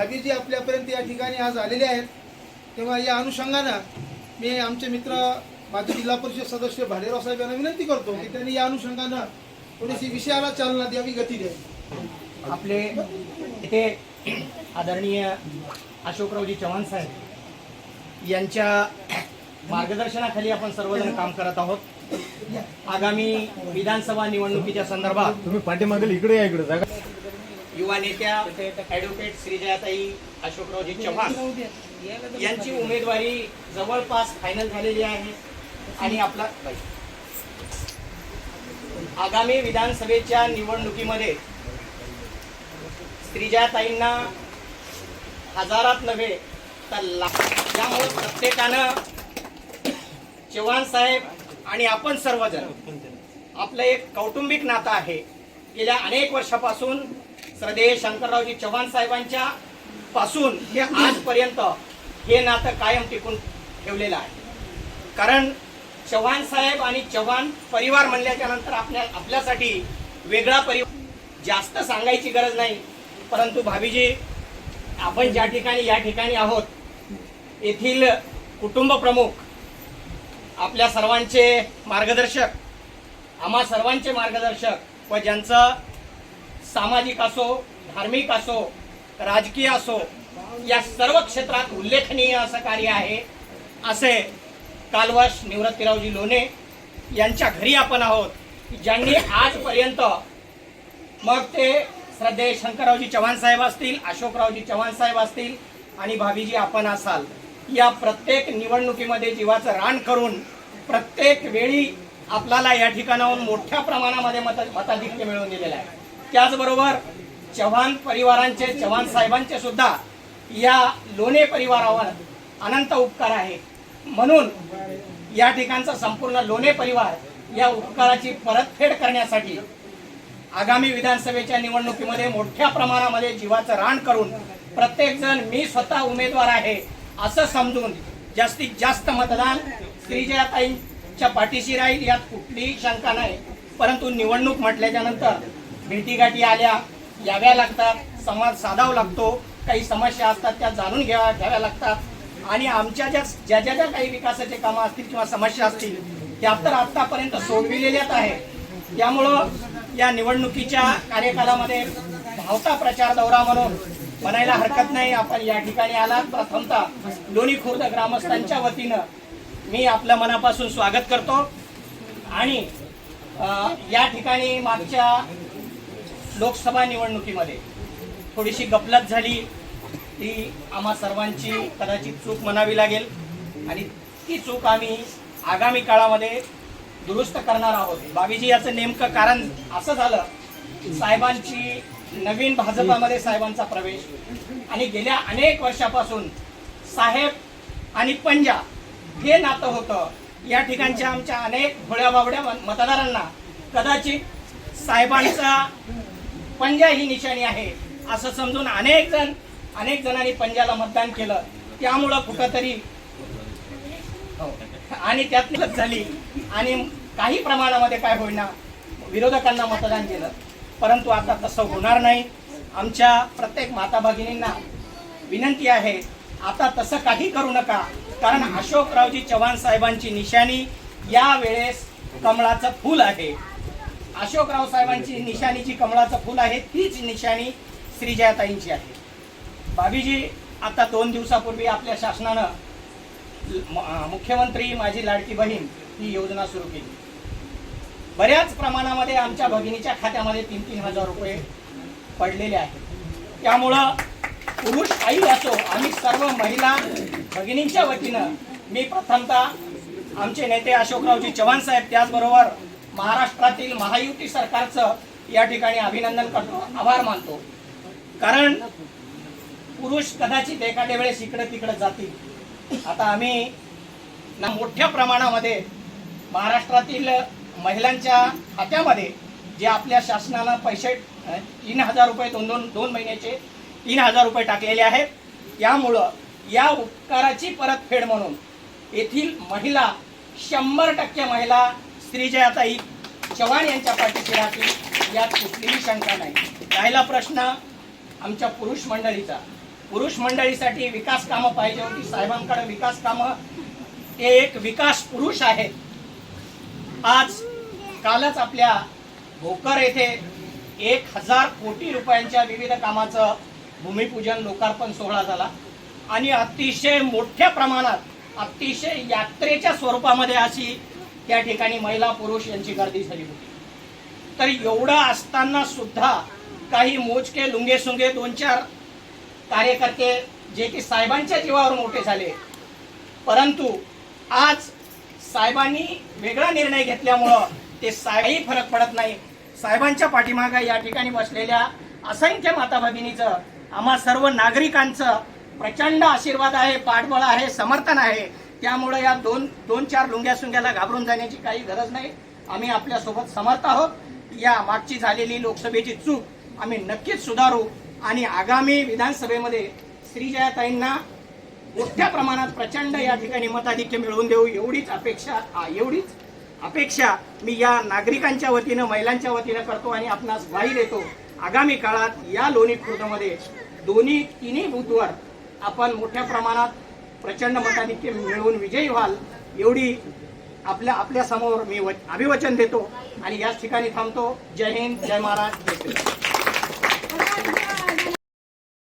भाभीजी आपल्यापर्यंत या ठिकाणी आज आलेले आहेत. तेव्हा या अनुषंगानं मी आमचे मित्र माजी जिल्हा परिषद सदस्य भालेराव साहेब यांना विनंती करतो की त्यांनी या अनुषंगानं थोडीशी विषयाला चालना द्यावी गती द्यावी. आपले इथे आदरणीय अशोकरावजी चव्हाण साहेब यांच्या मार्गदर्शनाखाली आपण सर्वजण काम करत आहोत. आगामी विधानसभा निवडणुकीच्या संदर्भात तुम्ही पाठीमागेल इकडे या इकडे जागा. युवा नेत्या ॲडव्होकेट श्रीजयाताई अशोकरावजी चव्हाण यांची उमेदवारी जवळपास फायनल झालेली आहे आणि आपला आगामी विधानसभेच्या निवडणुकीमध्ये श्रीजयाताईंना हजारात नव्हे तर लाख. त्यामुळे प्रत्येकानं चव्हाण साहेब आणि आपण सर्वजण आपलं एक कौटुंबिक नातं आहे. गेल्या अनेक वर्षापासून श्रद्धेय शंकररावजी चव्हाण साहेबांच्या पासून ते आजपर्यंत हे नातं कायम टिकून ठेवलेलं आहे. कारण चव्हाण साहेब आणि चव्हाण परिवार म्हणल्याच्या नंतर आपल्या आपल्यासाठी वेगळा परिवार जास्त सांगायची गरज नाही. परंतु भाभीजी आपण ज्या ठिकाणी या ठिकाणी आहोत येथील कुटुंब प्रमुख आपल्या सर्वांचे मार्गदर्शक आम्हा सर्वांचे मार्गदर्शक व ज्यांचं सामाजिक असो धार्मिक असो राजकीय असो या सर्व क्षेत्रात उल्लेखनीय असं कार्य आहे. असे कालवश निवृत्तीरावजी लोणे यांच्या घरी आपण आहोत ज्यांनी आजपर्यंत मग ते श्रद्धेय शंकररावजी चव्हाण साहेब असतील अशोकरावजी चव्हाण साहेब असतील आणि भाभीजी आपण असाल या प्रत्येक निवडणुकीमध्ये जीवाचं रान करून प्रत्येक वेळी आपल्याला या ठिकाणाहून मोठ्या प्रमाणामध्ये मत मताधिक्य मिळवून दिलेलं आहे. त्याचबरोबर चव्हाण परिवारांचे चव्हाण साहेबांचे सुद्धा या लोणे परिवारावर अनंत उपकार आहे. म्हणून या ठिकाणचा संपूर्ण लोणे परिवार या उपकाराची परतफेड करण्यासाठी आगामी विधानसभेच्या निवडणुकीमध्ये मोठ्या प्रमाणामध्ये जीवाचं रान करून प्रत्येकजण मी स्वतः उमेदवार आहे असं समजून जास्तीत जास्त मतदान श्रीजयाताईंच्या पाठीशी राहील यात कुठलीही शंका नाही. परंतु निवडणूक म्हटल्याच्या नंतर भेटीगाठी आल्या याव्या लागतात. संवाद साधावा लागतो. काही समस्या असतात त्या जाणून घ्याव्या घ्याव्या लागतात. आणि आमच्या ज्या ज्या ज्या ज्या काही विकासाचे कामं असतील किंवा समस्या असतील त्या तर आतापर्यंत सोडविलेल्याच आहे त्यामुळं या निवडणुकीच्या कार्यकालामध्ये धावता प्रचार दौरा म्हणून म्हणायला हरकत नाही. आपण या ठिकाणी आलात. प्रथमतः लोणी खुर्द ग्रामस्थांच्या वतीनं मी आपलं मनापासून स्वागत करतो. आणि या ठिकाणी मागच्या लोकसभा निवडणुकीमध्ये थोडीशी गपलत झाली ती आम्हा सर्वांची कदाचित चूक म्हणावी लागेल. आणि ती चूक आम्ही आगामी काळामध्ये दुरुस्त करणार आहोत. बाबीजी याचं नेमकं कारण असं झालं साहेबांची नवीन भाजपामध्ये साहेबांचा प्रवेश आणि गेल्या अनेक वर्षापासून साहेब आणि पंजा हे नातं होतं. या ठिकाणच्या आमच्या अनेक भोळ्या बावड्या मतदारांना कदाचित साहेबांचा पंजा ही निशाणी आहे. असं समजून अनेक जण अनेक जणांनी पंजाला मतदान केलं. त्यामुळं कुठंतरी आणि त्यात झाली. आणि काही प्रमाणामध्ये काय होईना विरोधकांना मतदान केलं. परंतु आता तसं होणार नाही. आमच्या प्रत्येक माता भगिनींना विनंती आहे आता तसं काही करू नका. कारण अशोकरावजी चव्हाण साहेबांची निशाणी या वेळेस कमळाचं फूल आहे. अशोकराव साहेबांची निशाणी जी कमळाचं फूल आहे तीच निशाणी श्रीजयाताईंची आहे. भाभीजी आता दोन दिवसापूर्वी आपल्या शासनानं मुख्यमंत्री माझी लाडकी बहीण ही योजना सुरू केली. बऱ्याच प्रमाणामध्ये आमच्या भगिनीच्या खात्यामध्ये तीन तीन हजार रुपये पडलेले आहेत. त्यामुळं पुरुष आई असो आम्ही सर्व महिला भगिनींच्या वतीनं मी प्रथमतः आमचे नेते अशोकरावजी चव्हाण साहेब त्याचबरोबर महाराष्ट्रातील महायुती सरकारचं या ठिकाणी अभिनंदन करतो आभार मानतो. कारण पुरुष कदाचित एखाद्या वेळेस इकडे तिकडे जातील. आता आम्ही ना मोठ्या प्रमाणामध्ये महाराष्ट्रातील महिलांच्या खात्यामध्ये जे आपल्या शासनानं पैसे तीन हजार रुपये दोन दोन दोन महिन्याचे तीन हजार रुपये टाकलेले आहेत. त्यामुळं या उपकाराची परतफेड म्हणून येथील महिला शंभर टक्के महिला श्रीजयाताई चव्हाण यांच्या पाठीशी राहतील यात कुठलीही शंका नाही. राहिला प्रश्न आमच्या पुरुष मंडळीचा. पुरुष मंडळीसाठी विकास कामं पाहिजे होती. साहेबांकडे विकास कामं ते एक विकास पुरुष आहेत. आज कालच आपल्या भोकर येथे एक हजार कोटी रुपयांच्या विविध कामाचं भूमिपूजन लोकार्पण सोहळा झाला. आणि अतिशय मोठ्या प्रमाणात अतिशय यात्रेच्या स्वरूपामध्ये अशी त्या ठिकाणी महिला पुरुष यांची गर्दी झाली होती. तर एवढं असताना सुद्धा काही मोजके लुंगे सुंगे दोन चार कार्यकर्ते जे की साहेबांच्या जीवावर मोठे झाले. परंतु आज साहेबांनी वेगळा निर्णय घेतल्यामुळं ते साहेबही फरक पडत नाही. साहेबांच्या पाठीमागं या ठिकाणी बसलेल्या असंख्य माता भगिनीचं आम्हा सर्व नागरिकांचं प्रचंड आशीर्वाद आहे पाठबळ आहे समर्थन आहे. त्यामुळे या दोन दोन चार लुंग्या सुंग्याला घाबरून जाण्याची काही गरज नाही. आम्ही आपल्यासोबत समर्थ आहोत. या मागची झालेली लोकसभेची चूक आम्ही नक्कीच सुधारू आणि आगामी विधानसभेमध्ये श्रीजयाताईंना मोठ्या प्रमाणात प्रचंड या ठिकाणी मताधिक्य मिळवून देऊ एवढीच अपेक्षा एवढीच अपेक्षा मी या नागरिकांच्या वतीनं महिलांच्या वतीनं करतो आणि आपणास ग्वाही देतो. आगामी काळात या लोणी खुर्दमध्ये दोन्ही तिन्ही बूथवर आपण मोठ्या प्रमाणात प्रचंड मताधिक्य मिळवून विजयी व्हाल एवढी आपल्या आपल्यासमोर मी व- अभिवचन देतो आणि याच ठिकाणी थांबतो. जय हिंद जय महाराज जय